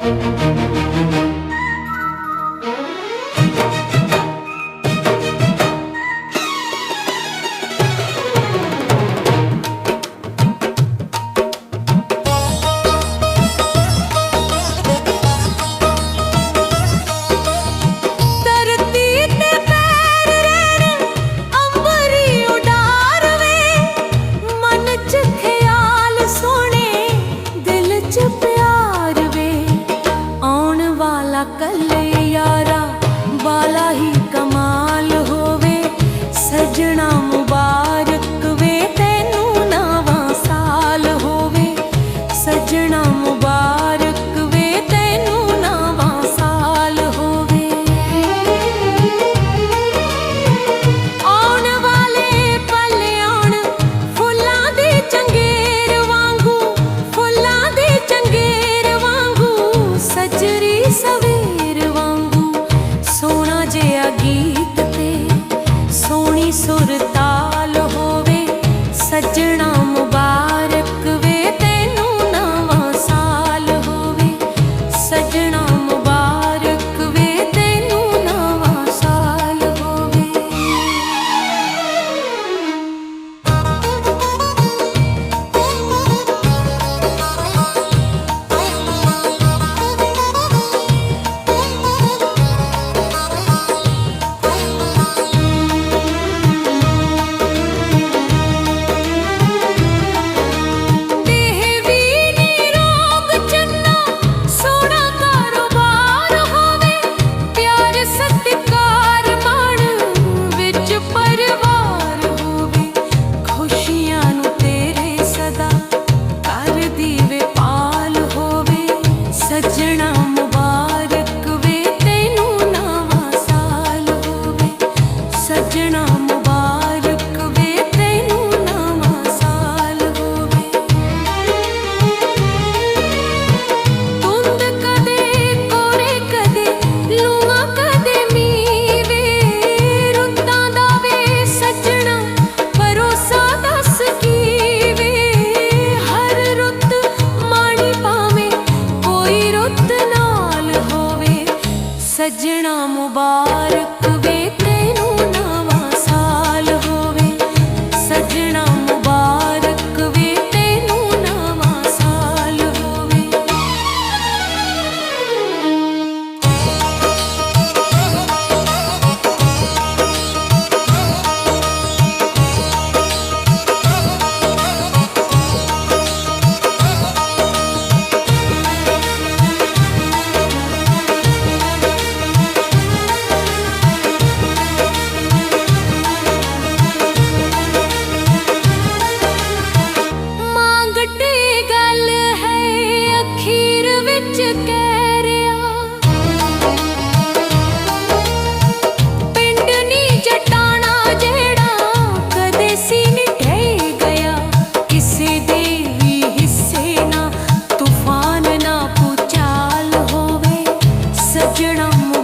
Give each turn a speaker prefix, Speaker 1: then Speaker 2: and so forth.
Speaker 1: Thank you. ਰਚਿਆ ਗੀਤ ਤੇ ਸੋਹਣੀ ਸੁਰ ਸੱਜਣਾ ਮੁਬਾਰਕ। பயணம்